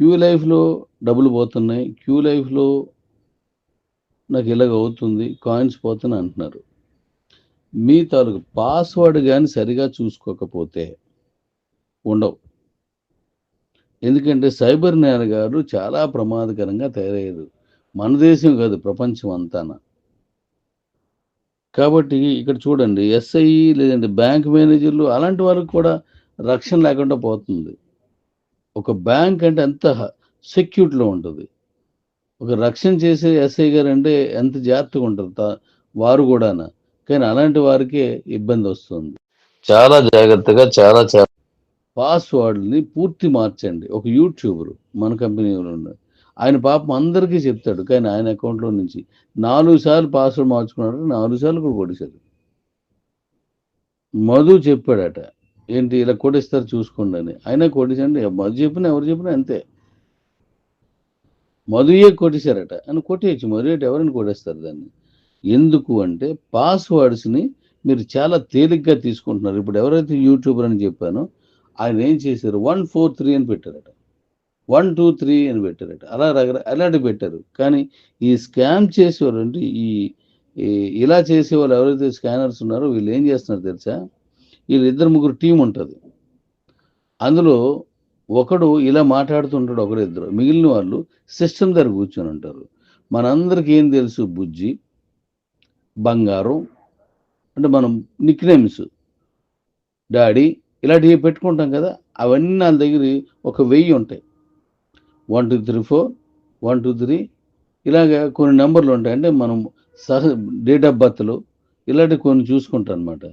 Queue లైఫ్లో డబ్బులు పోతున్నాయి క్యూ లైఫ్లో నాకు ఇలాగ అవుతుంది కాయిన్స్ పోతున్నాయి అంటున్నారు. మీ తాలూకు పాస్వర్డ్ కానీ సరిగా చూసుకోకపోతే ఉండవు. ఎందుకంటే సైబర్ నేరగారు చాలా ప్రమాదకరంగా తయారయ్యారు. మన దేశం కాదు ప్రపంచం అంతాన. కాబట్టి ఇక్కడ చూడండి ఎస్ఐ లేదంటే బ్యాంక్ మేనేజర్లు అలాంటి వాళ్ళకి కూడా రక్షణ లేకుండా పోతుంది. ఒక బ్యాంక్ అంటే ఎంత సెక్యూర్లో ఉంటుంది? ఒక రక్షణ చేసే ఎస్ఐ గారు అంటే ఎంత జాగ్రత్తగా ఉంటారు? వారు కూడా కానీ అలాంటి వారికే ఇబ్బంది వస్తుంది. చాలా జాగ్రత్తగా చాలా చాలా పాస్వర్డ్ని పూర్తి మార్చండి. ఒక యూట్యూబర్ మన కంపెనీలో ఉన్నారు ఆయన పాపం అందరికీ చెప్తాడు. కానీ ఆయన అకౌంట్లో నుంచి నాలుగు సార్లు పాస్వర్డ్ మార్చుకున్నాడు నాలుగు సార్లు కూడా కొట్టేశారు మధు చెప్పాడట ఏంటి ఇలా కొట్టిస్తారు చూసుకోండి అని. అయినా కొట్టేసండి. మధు చెప్పినా ఎవరు చెప్పినా అంతే. మధుయే కొట్టేశారట. అని కొట్టేయచ్చు. మధు అంటే ఎవరైనా కొట్టేస్తారు దాన్ని? ఎందుకు అంటే పాస్వర్డ్స్ని మీరు చాలా తేలిగ్గా తీసుకుంటున్నారు. ఇప్పుడు ఎవరైతే యూట్యూబర్ అని చెప్పానో ఆయన ఏం చేశారు? వన్ ఫోర్ త్రీ అని పెట్టారట. వన్ టూ త్రీ అని పెట్టారట. అలా రకర- అలాంటి పెట్టారు. కానీ ఈ స్కామ్ చేసేవాళ్ళు అంటే ఈ ఈ- ఇలా చేసే వాళ్ళు ఎవరైతే స్కానర్స్ ఉన్నారో వీళ్ళు ఏం చేస్తున్నారు తెలుసా? వీళ్ళు ఇద్దరు ముగ్గురు టీం ఉంటుంది. అందులో ఒకడు ఇలా మాట్లాడుతుంటాడు ఒకరు ఇద్దరు మిగిలిన వాళ్ళు సిస్టమ్ దగ్గర కూర్చొని ఉంటారు. మనందరికీ ఏం తెలుసు? బుజ్జి బంగారం అంటే మనం నిక్ నేమ్స్ డాడీ ఇలాంటివి పెట్టుకుంటాం కదా అవన్నీ నా దగ్గర ఒక వెయ్యి ఉంటాయి. One two three four one two three ఇలాగ కొన్ని నెంబర్లు ఉంటాయి. అంటే మనం సహ డేట్ ఆఫ్ బర్త్లు ఇలాంటివి కొన్ని చూసుకుంటాం అనమాట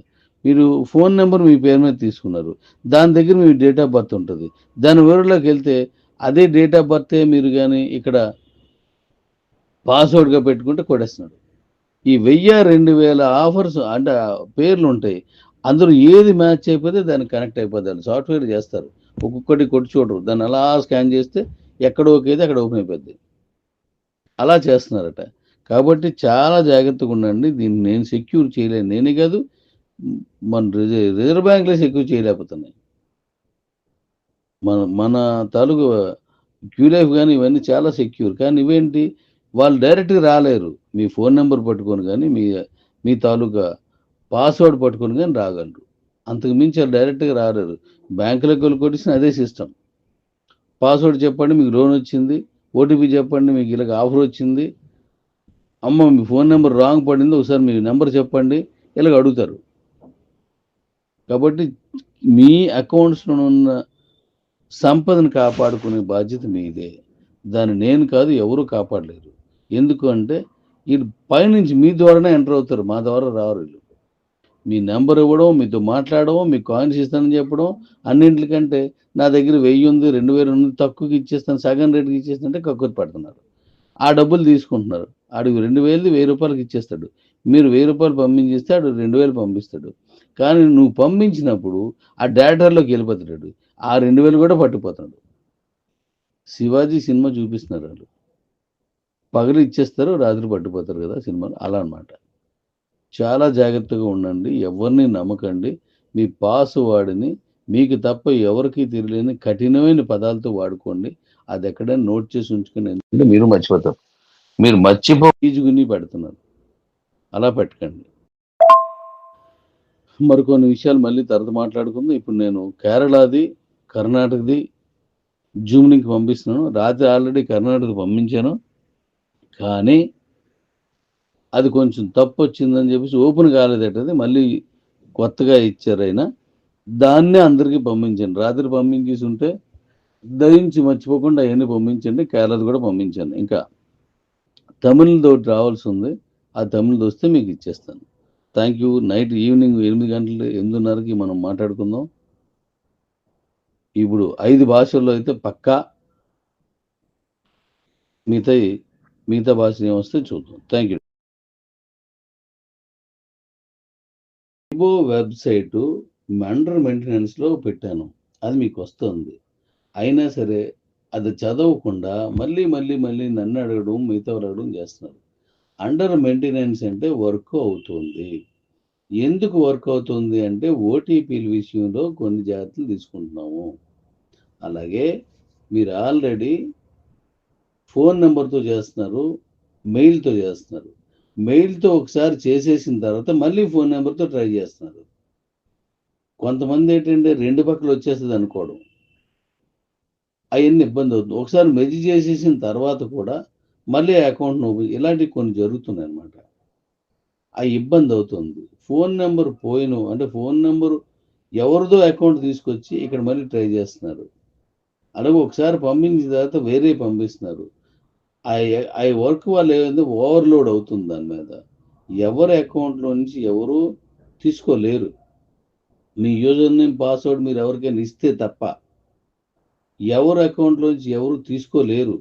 మీరు ఫోన్ నెంబర్ మీ పేరు మీద తీసుకున్నారు. దాని దగ్గర మీ డేట్ ఆఫ్ బర్త్ ఉంటుంది. దాని వివరంలోకి వెళ్తే అదే డేట్ ఆఫ్ బర్తే మీరు కానీ ఇక్కడ పాస్వర్డ్గా పెట్టుకుంటే కొడేస్తున్నాడు ఈ వెయ్యి రెండు వేల ఆఫర్స్ అంటే పేర్లు ఉంటాయి. అందులో ఏది మ్యాచ్ అయిపోతే దాన్ని కనెక్ట్ అయిపోతారు సాఫ్ట్వేర్ చేస్తారు. ఒక్కొక్కటి కొట్టి చూడరు. దాన్ని అలా స్కాన్ చేస్తే ఎక్కడ ఓకే అయితే అక్కడ ఓపెన్ అయిపోద్ది. అలా చేస్తున్నారట. కాబట్టి చాలా జాగ్రత్తగా ఉండండి. దీన్ని నేను సెక్యూర్ చేయలేను. నేనే కాదు మన రిజర్వ్ రిజర్వ్ బ్యాంక్లో సెక్యూర్ చేయలేకపోతున్నాయి. మన మన తాలూకు క్యూలైఫ్ కానీ ఇవన్నీ చాలా సెక్యూర్. కానీ ఇవేంటి? వాళ్ళు డైరెక్ట్గా రాలేరు. మీ ఫోన్ నెంబర్ పట్టుకొని కానీ మీ మీ తాలూకా పాస్వర్డ్ పట్టుకొని కానీ రాగలరు. అంతకు మించి వాళ్ళు డైరెక్ట్గా రాలేరు. బ్యాంకులకు వెళ్ళి కొట్టిన అదే సిస్టమ్. పాస్వర్డ్ చెప్పండి మీకు లోన్ వచ్చింది. ఓటీపీ చెప్పండి మీకు ఇలాగ ఆఫర్ వచ్చింది. అమ్మ మీ ఫోన్ నెంబర్ రాంగ్ పడింది ఒకసారి మీ నెంబర్ చెప్పండి. ఇలాగ అడుగుతారు. కాబట్టి మీ అకౌంట్స్లో ఉన్న సంపదను కాపాడుకునే బాధ్యత మీదే. దాన్ని నేను కాదు ఎవరు కాపాడలేరు. ఎందుకు అంటే వీళ్ళు పైనుంచి మీ ద్వారానే ఎంటర్ అవుతారు మా ద్వారా రారు వీళ్ళు. మీ నెంబర్ ఇవ్వడం మీతో మాట్లాడడం మీ కాయిన్స్ ఇస్తానని చెప్పడం అన్నింటికంటే నా దగ్గర వెయ్యి ఉంది రెండు వేలు ఉంది తక్కువకి ఇచ్చేస్తాను సగం రేటుకి ఇచ్చేస్తానంటే కక్కురు పడుతున్నారు. ఆ డబ్బులు తీసుకుంటున్నారు. ఆడికి రెండు వేలు వెయ్యి రూపాయలకి ఇచ్చేస్తాడు. మీరు వెయ్యి రూపాయలు పంపించేస్తే ఆడు రెండు వేలు పంపిస్తాడు. కానీ నువ్వు పంపించినప్పుడు ఆ డైరెక్టర్లోకి వెళ్ళిపోతున్నాడు ఆ రెండు వేలు కూడా పట్టిపోతున్నాడు శివాజీ సినిమా చూపిస్తున్నారు వాళ్ళు. పగలు ఇచ్చేస్తారు రాత్రి పట్టిపోతారు కదా సినిమాలు అలా అన్నమాట. చాలా జాగ్రత్తగా ఉండండి ఎవరిని నమ్మకండి మీ పాస్వర్డ్ని మీకు తప్ప ఎవరికి తెలియని కఠినమైన పదాలతో వాడుకోండి. అది ఎక్కడైనా నోట్ చేసి ఉంచుకుని ఎందుకంటే మీరు మర్చిపోతారు. మీరు మర్చిపో ఈజుగుని పెడుతున్నారు. అలా పెట్టకండి. మరికొన్ని విషయాలు మళ్ళీ తర్వాత మాట్లాడుకుందాం. ఇప్పుడు నేను కేరళది కర్ణాటకది జూమ్ లింక్ పంపిస్తున్నాను. రాత్రి ఆల్రెడీ కర్ణాటక పంపించాను. కానీ అది కొంచెం తప్పు వచ్చిందని చెప్పేసి ఓపెన్ కాలేదటది మళ్ళీ కొత్తగా ఇచ్చారు అయినా దాన్నే అందరికీ పంపించండి. రాత్రి పంపించేసి ఉంటే దయించి మర్చిపోకుండా అవన్నీ పంపించండి. కేరళది కూడా పంపించాను ఇంకా తమిళతో రావాల్సి ఉంది. ఆ తమిళది వస్తే మీకు ఇచ్చేస్తాను. థ్యాంక్ యూ నైట్ ఈవినింగ్ ఎనిమిది గంటలు ఎనిమిదిన్నరకి మనం మాట్లాడుకుందాం. ఇప్పుడు ఐదు భాషల్లో అయితే పక్కా మిగతా మిగతా భాష ఏమొస్తే చూద్దాం. థ్యాంక్ యూ ఇబో వెబ్సైట్ అండర్ మెయింటెనెన్స్లో పెట్టాను. అది మీకు వస్తుంది. అయినా సరే అది చదవకుండా మళ్ళీ మళ్ళీ మళ్ళీ నన్ను అడగడం మిగతా వాళ్ళు అడగడం చేస్తున్నారు. అండర్ మెయింటెనెన్స్ అంటే వర్క్ అవుతుంది. ఎందుకు వర్క్ అవుతుంది అంటే ఓటీపీల విషయంలో కొన్ని జాగ్రత్తలు తీసుకుంటున్నాము. అలాగే మీరు ఆల్రెడీ ఫోన్ నెంబర్తో చేస్తున్నారు మెయిల్తో చేస్తున్నారు. మెయిల్తో ఒకసారి చేసేసిన తర్వాత మళ్ళీ ఫోన్ నెంబర్తో ట్రై చేస్తున్నారు. కొంతమంది ఏంటంటే రెండు పక్కలు వచ్చేస్తుంది అనుకోవడం. అవన్నీ ఇబ్బంది అవుతుంది. ఒకసారి మెజ్ చేసేసిన తర్వాత కూడా మళ్ళీ అకౌంట్ నువ్వు ఇలాంటివి కొన్ని జరుగుతున్నాయి అన్నమాట ఆ ఇబ్బంది అవుతుంది. ఫోన్ నెంబర్ పోయిన అంటే ఫోన్ నెంబర్ ఎవరిదో అకౌంట్ తీసుకొచ్చి ఇక్కడ మళ్ళీ ట్రై చేస్తున్నారు. అలాగే ఒకసారి పంపించిన తర్వాత వేరే పంపిస్తున్నారు. ఆ ఆ వర్క్ వాళ్ళు ఏమైంది ఓవర్లోడ్ అవుతుంది దాని మీద. ఎవరి అకౌంట్లో నుంచి ఎవరు తీసుకోలేరు. మీ యూజర్ నేమ్ పాస్వర్డ్ మీరు ఎవరికైనా ఇస్తే తప్ప ఎవరి అకౌంట్లో నుంచి ఎవరు తీసుకోలేరు.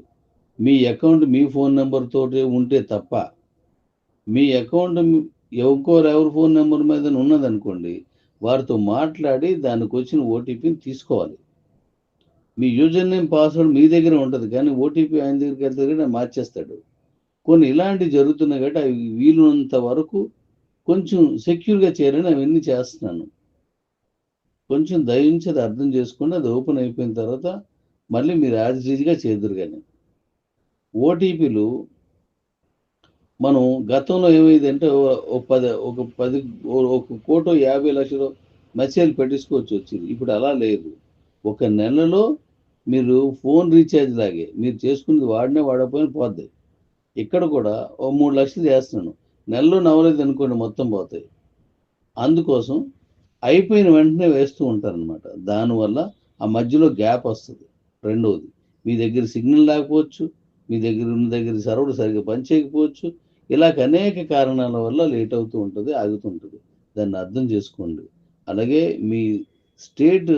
మీ అకౌంట్ మీ ఫోన్ నెంబర్తో ఉంటే తప్ప మీ అకౌంట్ ఇంకోరు ఎవరి ఫోన్ నెంబర్ మీద ఉన్నదనుకోండి వారితో మాట్లాడి దానికి వచ్చిన ఓటీపీని తీసుకోవాలి. మీ యూజర్ నేమ్ పాస్వర్డ్ మీ దగ్గర ఉంటుంది కానీ ఓటీపీ ఆయన దగ్గరికి వెళ్తే కూడా మార్చేస్తాడు. కొన్ని ఇలాంటివి జరుగుతున్నాయి కాబట్టి అవి వీలున్నంత వరకు కొంచెం సెక్యూర్గా చేయాలని అవన్నీ చేస్తున్నాను. కొంచెం దయించి అది అర్థం చేసుకుని అది ఓపెన్ అయిపోయిన తర్వాత మళ్ళీ మీరు యాజ్ ఈజీగా చేదురు కానీ. ఓటీపీలు మనం గతంలో ఏమైందంటే ఒక పది ఒక పది ఒక కోటో యాభై లక్షలు మెసేజ్ పెట్టించుకోవచ్చు వచ్చింది. ఇప్పుడు అలా లేదు. ఒక నెలలో మీరు ఫోన్ రీఛార్జ్ లాగే మీరు చేసుకున్నది వాడినే వాడకపోయినా పోద్ది. ఇక్కడ కూడా ఓ మూడు లక్షలు చేస్తున్నాను. నెలలో నవ్వలేదు అనుకోండి మొత్తం పోతాయి. అందుకోసం అయిపోయిన వెంటనే వేస్తూ ఉంటారనమాట దానివల్ల ఆ మధ్యలో గ్యాప్ వస్తుంది. రెండవది మీ దగ్గర సిగ్నల్ లేకపోవచ్చు. మీ దగ్గర ఉన్న దగ్గర సర్వర్ సరిగ్గా పనిచేయకపోవచ్చు ఇలాగ అనేక కారణాల వల్ల లేట్ అవుతూ ఉంటుంది ఆగుతుంటుంది దాన్ని అర్థం చేసుకోండి. అలాగే మీ స్టేట్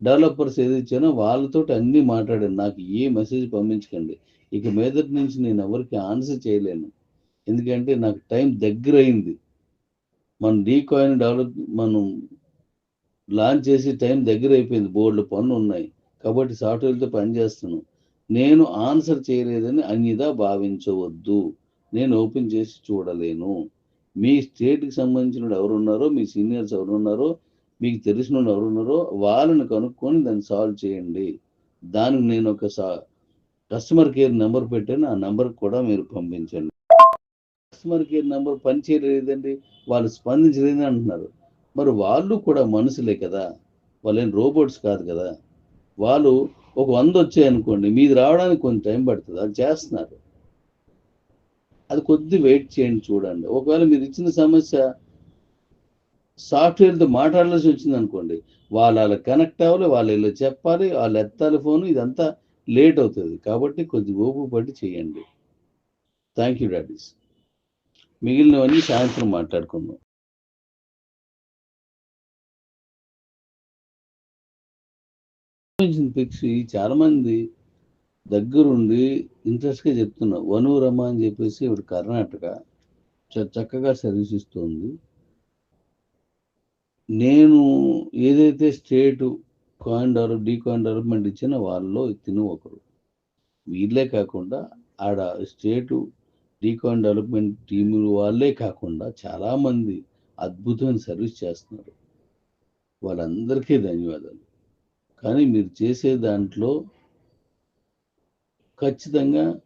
డెవలపర్స్ ఏది ఇచ్చానో వాళ్ళతో అన్నీ మాట్లాడాను నాకు ఏ మెసేజ్ పంపించకండి. ఇక మీదటి నుంచి నేను ఎవరికి ఆన్సర్ చేయలేను. ఎందుకంటే నాకు టైం దగ్గర అయింది మనం డీకాయిన్ డెవలప్ మనం లాంచ్ చేసి టైం దగ్గర అయిపోయింది బోర్డులు పనులు ఉన్నాయి కాబట్టి సాఫ్ట్వేర్తో పని చేస్తున్నాం. నేను ఆన్సర్ చేయలేదని అన్నిదా భావించవద్దు. నేను ఓపెన్ చేసి చూడలేను. మీ స్టేట్కి సంబంధించిన ఎవరున్నారో మీ సీనియర్స్ ఎవరున్నారో మీకు తెలిసిన వాళ్ళు ఎవరున్నారో వాళ్ళని కనుక్కొని దాన్ని సాల్వ్ చేయండి. దానికి నేను ఒక కస్టమర్ కేర్ నెంబర్ పెట్టాను. ఆ నెంబర్ కూడా మీరు పంపించండి. కస్టమర్ కేర్ నెంబర్ పనిచేయలేదండి. వాళ్ళు స్పందించలేదని అంటున్నారు. మరి వాళ్ళు కూడా మనుషులే కదా. వాళ్ళేం రోబోట్స్ కాదు కదా. వాళ్ళు ఒక వంద వచ్చాయి అనుకోండి మీది రావడానికి కొంచెం టైం పడుతుంది అది చేస్తున్నారు. అది కొద్ది వెయిట్ చేయండి చూడండి. ఒకవేళ మీరు ఇచ్చిన సమస్య సాఫ్ట్వేర్తో మాట్లాడాల్సి వచ్చింది అనుకోండి వాళ్ళు అలా కనెక్ట్ అవ్వాలి వాళ్ళు ఇలా చెప్పాలి వాళ్ళు ఎత్తాలి ఫోన్ ఇదంతా లేట్ అవుతుంది. కాబట్టి కొద్ది ఓపు పట్టి చేయండి. Thank you daddies. మిగిలినవన్నీ సాయంత్రం మాట్లాడుకుందాం. పిక్స్ చాలా మంది దగ్గరుండి ఇంట్రెస్ట్గా చెప్తున్నా వనూరమ్మ అని చెప్పేసి ఇప్పుడు కర్ణాటక చ- చక్కగా సర్వీస్ ఇస్తుంది. నేను ఏదైతే state coin develop D coin development ఇచ్చిన వాళ్ళలో తిను ఒకరు. వీళ్ళే కాకుండా ఆడ state D coin development team వాళ్ళే కాకుండా చాలామంది అద్భుతమైన సర్వీస్ చేస్తున్నారు. వాళ్ళందరికీ ధన్యవాదాలు. కానీ మీరు చేసే దాంట్లో ఖచ్చితంగా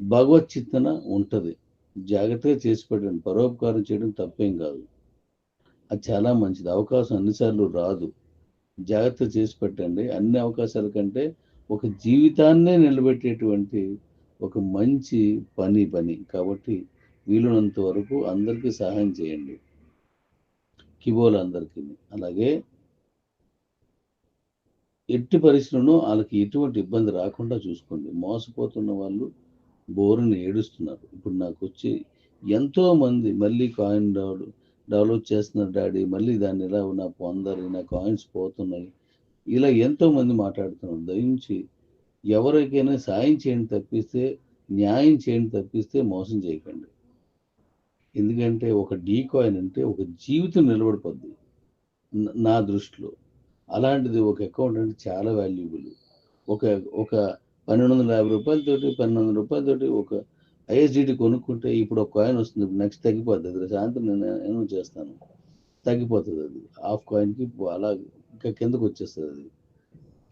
భగవత్ చిత్తన ఉంటుంది. జాగ్రత్తగా చేసి పెట్టండి. పరోపకారం చేయడం తప్పేం కాదు. అది చాలా మంచిది. అవకాశం అన్నిసార్లు రాదు. జాగ్రత్త చేసి పెట్టండి. అన్ని అవకాశాల కంటే ఒక జీవితాన్నే నిలబెట్టేటువంటి ఒక మంచి పని పని. కాబట్టి వీలున్నంత వరకు అందరికీ సహాయం చేయండి. కిబోలందరికీ అలాగే ఎట్టి పరిస్థితులను వాళ్ళకి ఎటువంటి ఇబ్బంది రాకుండా చూసుకోండి. మోసపోతున్న వాళ్ళు బోరుని ఏడుస్తున్నారు. ఇప్పుడు నాకు వచ్చి ఎంతో మంది మళ్ళీ కాయిన్ డెవలప్ డెవలప్ చేస్తున్నారు డాడీ. మళ్ళీ దాన్ని ఇలా నా పొందాలి నా కాయిన్స్ పోతున్నాయి. ఇలా ఎంతో మంది మాట్లాడుతున్నారు. దయించి ఎవరికైనా సాయం చేయండి తప్పిస్తే న్యాయం చేయండి తప్పిస్తే మోసం చేయకండి. ఎందుకంటే ఒక డీ కాయిన్ అంటే ఒక జీవితం నిలబడిపోద్ది. నా దృష్టిలో. అలాంటిది ఒక అకౌంట్ అంటే చాలా వాల్యుబుల్ ఒక ఒక పన్నెండు వందల యాభై రూపాయలతోటి పన్నెండు వందల రూపాయలతోటి ఒక ఐఎస్డిటి కొనుక్కుంటే ఇప్పుడు ఒక కాయిన్ వస్తుంది. నెక్స్ట్ తగ్గిపోతుంది అది సాయంత్రం నేను అనౌన్స్ చేస్తాను. తగ్గిపోతుంది అది. హాఫ్ కాయిన్కి అలా ఇంకా కిందకు వచ్చేస్తుంది అది.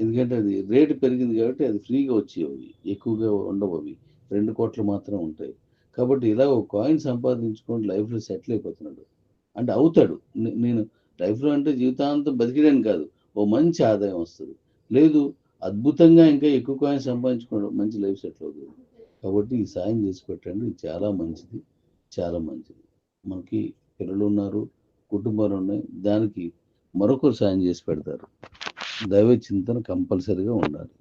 ఎందుకంటే అది రేటు పెరిగింది కాబట్టి అది ఫ్రీగా వచ్చేవి ఎక్కువగా ఉండవు అవి. రెండు కోట్లు మాత్రం ఉంటాయి. కాబట్టి ఇలా ఒక కాయిన్ సంపాదించుకొని లైఫ్లో సెటిల్ అయిపోతున్నాడు. అంటే అవుతాడు. నేను లైఫ్లో అంటే జీవితాంతం బతికడానికి కాదు. ఓ మంచి ఆదాయం వస్తుంది. లేదు అద్భుతంగా ఇంకా ఎక్కువ కాయిన్ సంపాదించుకోవడం మంచి లైఫ్ సెటిల్ అవుతుంది కాబట్టి ఈ సాయం చేసి పెట్టండి ఇది చాలా మంచిది చాలా మంచిది. మనకి పిల్లలు ఉన్నారు కుటుంబాలు ఉన్నాయి దానికి మరొకరు సాయం చేసి పెడతారు. దైవ చింతన కంపల్సరీగా ఉండాలి.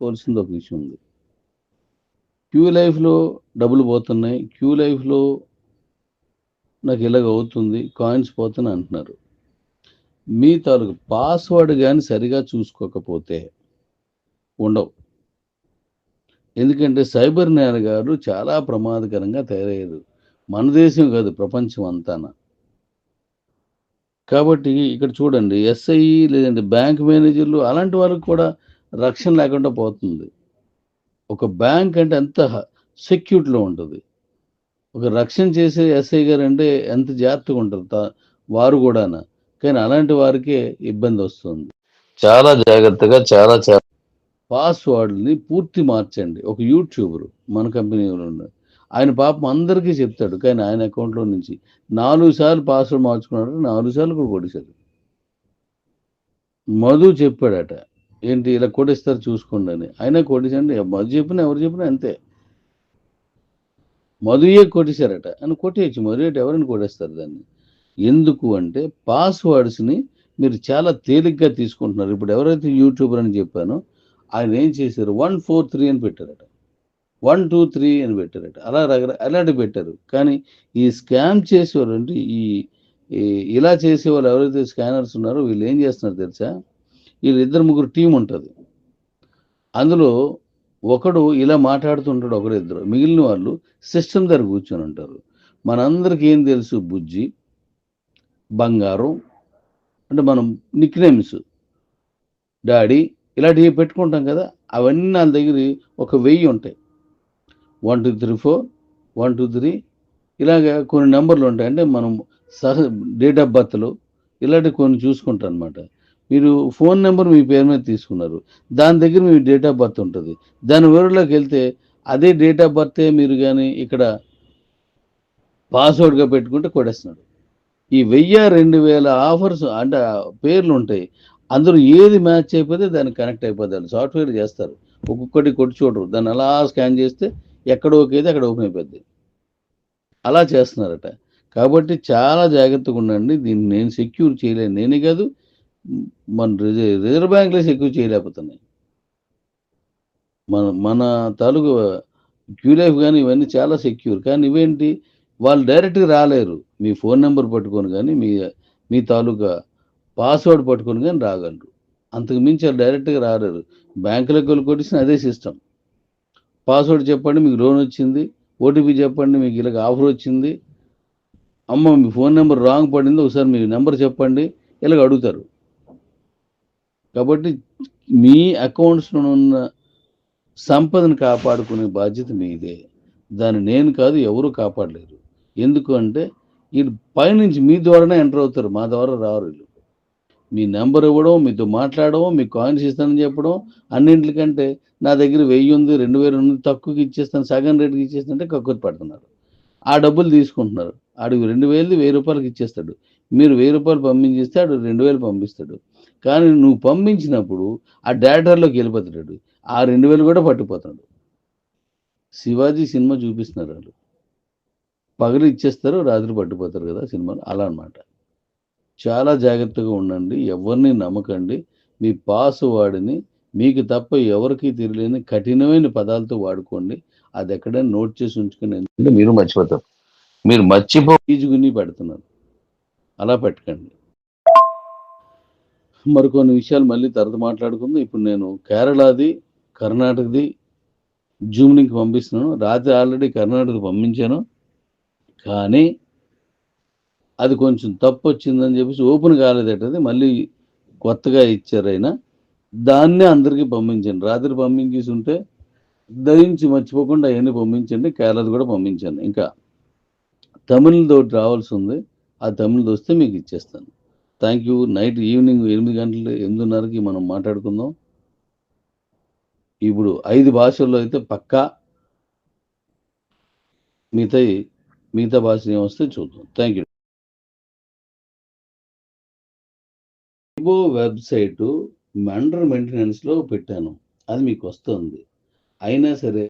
కోల్సింది ఒక విషయం ఉంది. క్యూ లైఫ్లో డబ్బులు పోతున్నాయి క్యూ లైఫ్లో నాకు ఇలాగ అవుతుంది కాయిన్స్ పోతున్నాయి అంటున్నారు. మీ తాలూకు పాస్వర్డ్ కానీ సరిగా చూసుకోకపోతే ఉండవు. ఎందుకంటే సైబర్ నేరగారు చాలా ప్రమాదకరంగా తయారయ్యారు. మన దేశం కాదు ప్రపంచం అంతాన. కాబట్టి ఇక్కడ చూడండి ఎస్ఐ లేదంటే బ్యాంక్ మేనేజర్లు అలాంటి వాళ్ళకి కూడా రక్షణ లేకుండా పోతుంది. ఒక బ్యాంక్ అంటే ఎంత సెక్యూరిటీలో ఉంటుంది. ఒక రక్షణ చేసే ఎస్ఐ గారు అంటే ఎంత జాగ్రత్తగా ఉంటారు వారు కూడానా? కానీ అలాంటి వారికే ఇబ్బంది వస్తుంది. చాలా జాగ్రత్తగా చాలా చాలా పాస్వర్డ్ని పూర్తి మార్చండి. ఒక యూట్యూబర్ మన కంపెనీలో ఉన్నాడు ఆయన పాపం అందరికీ చెప్తాడు. కానీ ఆయన అకౌంట్లో నుంచి నాలుగు సార్లు పాస్వర్డ్ మార్చుకున్నాడు. నాలుగు సార్లు కూడా కొట్టేశారు మధు చెప్పాడట. ఏంటి ఇలా కొట్టేస్తారు చూసుకోండి అని. అయినా కొట్టేసండి మధు చెప్పినా ఎవరు చెప్పినా అంతే. మధుయే కొట్టేశారట. అని కొట్టేయచ్చు. మధు ఎవరైనా కొట్టేస్తారు దాన్ని? ఎందుకు అంటే పాస్వర్డ్స్ని మీరు చాలా తేలిగ్గా తీసుకుంటున్నారు. ఇప్పుడు ఎవరైతే యూట్యూబర్ అని చెప్పానో ఆయన ఏం చేశారు? వన్ ఫోర్ త్రీ అని పెట్టారట. వన్ టూ త్రీ అని పెట్టారట. అలా రకర అలాంటి పెట్టారు. కానీ ఈ స్కామ్ చేసేవారు అంటే ఈ ఈ- ఇలా చేసేవాళ్ళు ఎవరైతే స్కానర్స్ ఉన్నారో వీళ్ళు ఏం చేస్తున్నారు తెలుసా? వీళ్ళు ఇద్దరు ముగ్గురు టీం ఉంటుంది. అందులో ఒకడు ఇలా మాట్లాడుతుంటాడు ఒకరు ఇద్దరు మిగిలిన వాళ్ళు సిస్టమ్ దగ్గర కూర్చొని ఉంటారు. మనందరికీ ఏం తెలుసు? బుజ్జి బంగారం అంటే మనం నిక్ నేమ్స్ డాడీ ఇలాంటివి పెట్టుకుంటాం కదా అవన్నీ నా దగ్గర ఒక వెయ్యి ఉంటాయి. One two three four one two three ఇలాగ కొన్ని నెంబర్లు ఉంటాయి. అంటే మనం సహ డేట్ ఆఫ్ బర్త్లు ఇలాంటివి కొన్ని చూసుకుంటాం అనమాట మీరు ఫోన్ నెంబర్ మీ పేరు మీద తీసుకున్నారు. దాని దగ్గర మీ డేట్ ఆఫ్ బర్త్ ఉంటుంది. దాని వివరంలోకి వెళ్తే అదే డేట్ ఆఫ్ బర్తే మీరు కానీ ఇక్కడ పాస్వర్డ్గా పెట్టుకుంటే కొడేస్తున్నాడు ఈ వెయ్యి రెండు వేల ఆఫర్స్ అంటే పేర్లు ఉంటాయి. అందరూ ఏది మ్యాచ్ అయిపోతే దాన్ని కనెక్ట్ అయిపోతారు సాఫ్ట్వేర్ చేస్తారు. ఒక్కొక్కటి కొట్టి చూడరు. దాన్ని అలా స్కాన్ చేస్తే ఎక్కడ ఓకే అయితే అక్కడ ఓపెన్ అయిపోద్ది. అలా చేస్తున్నారట. కాబట్టి చాలా జాగ్రత్తగా ఉండండి. దీన్ని నేను సెక్యూర్ చేయలేను. నేనే కాదు మన రిజర్వ్ రిజర్వ్ బ్యాంక్లో సెక్యూర్ చేయలేకపోతున్నాయి. మన మన తాలూకు క్యూలైఫ్ కానీ ఇవన్నీ చాలా సెక్యూర్. కానీ ఇవేంటి? వాళ్ళు డైరెక్ట్గా రాలేరు. మీ ఫోన్ నెంబర్ పట్టుకొని కానీ మీ మీ తాలూకా పాస్వర్డ్ పట్టుకొని కానీ రాగలరు. అంతకు మించి వాళ్ళు డైరెక్ట్గా రాలేరు. బ్యాంకులకు వెళ్ళి కొట్టిన అదే సిస్టమ్. పాస్వర్డ్ చెప్పండి మీకు లోన్ వచ్చింది. ఓటీపీ చెప్పండి మీకు ఇలాగ ఆఫర్ వచ్చింది. అమ్మ మీ ఫోన్ నెంబర్ రాంగ్ పడింది ఒకసారి మీ నెంబర్ చెప్పండి ఇలాగ అడుగుతారు. కాబట్టి మీ అకౌంట్స్లో ఉన్న సంపదను కాపాడుకునే బాధ్యత మీదే. దాన్ని నేను కాదు ఎవరు కాపాడలేరు. ఎందుకు అంటే వీళ్ళు పైనుంచి మీ ద్వారానే ఎంటర్ అవుతారు మా ద్వారా రారు వీళ్ళు. మీ నెంబర్ ఇవ్వడం మీతో మాట్లాడడం మీ కాయిన్స్ ఇస్తానని చెప్పడం అన్నింటికంటే నా దగ్గర వెయ్యి ఉంది రెండు వేలు ఉంది తక్కువకి ఇచ్చేస్తాను సగం రేటుకి ఇచ్చేస్తుంటే అంటే పెడుతున్నారు పడుతున్నారు. ఆ డబ్బులు తీసుకుంటున్నారు. ఆడికి రెండు వేలు వెయ్యి రూపాయలకి ఇచ్చేస్తాడు. మీరు వెయ్యి రూపాయలు పంపించిస్తే ఆడు రెండు వేలు పంపిస్తాడు. కానీ నువ్వు పంపించినప్పుడు ఆ డేటర్లోకి వెళ్ళిపోతాడు. ఆ రెండు వేలు కూడా పట్టుకుపోతాడు శివాజీ సినిమా చూపిస్తున్నారు వాళ్ళు. పగలు ఇచ్చేస్తారు రాత్రి పట్టుపోతారు కదా సినిమాలు. అలా అన్నమాట. చాలా జాగ్రత్తగా ఉండండి ఎవరిని నమ్మకండి. మీ పాస్ వాడిని మీకు తప్ప ఎవరికి తెలియని కఠినమైన పదాలతో వాడుకోండి. అది ఎక్కడైనా నోట్ చేసి ఉంచుకుని ఎందుకంటే మీరు మర్చిపోతారు. మీరు మర్చిపో ఈజుగుని పెడుతున్నారు. అలా పెట్టకండి. మరికొన్ని విషయాలు మళ్ళీ తర్వాత మాట్లాడుకుందాం. ఇప్పుడు నేను కేరళది కర్ణాటకది జూమ్ లింక్ పంపిస్తున్నాను. రాత్రి ఆల్రెడీ కర్ణాటక పంపించాను. కానీ అది కొంచెం తప్పు వచ్చిందని చెప్పేసి ఓపెన్ కాలేదటది. మళ్ళీ కొత్తగా ఇచ్చారు అయినా దాన్నే అందరికీ పంపించండి. రాత్రి పంపించేసి ఉంటే దయించి మర్చిపోకుండా అవన్నీ పంపించండి. కేరళది కూడా పంపించండి. ఇంకా తమిళతో రావాల్సి ఉంది ఆ తమిళది వస్తే మీకు ఇచ్చేస్తాను. Thank you. నైట్ ఈవినింగ్ ఎనిమిది గంటలు ఎనిమిదిన్నరకి మనం మాట్లాడుకుందాం. ఇప్పుడు ఐదు భాషల్లో అయితే పక్కా మిగతా మిగతా భాషలు ఏమొస్తే చూద్దాం. థ్యాంక్ యూ ఇబో వెబ్సైటు మండర్ మెయింటెనెన్స్లో పెట్టాను. అది మీకు వస్తుంది. అయినా సరే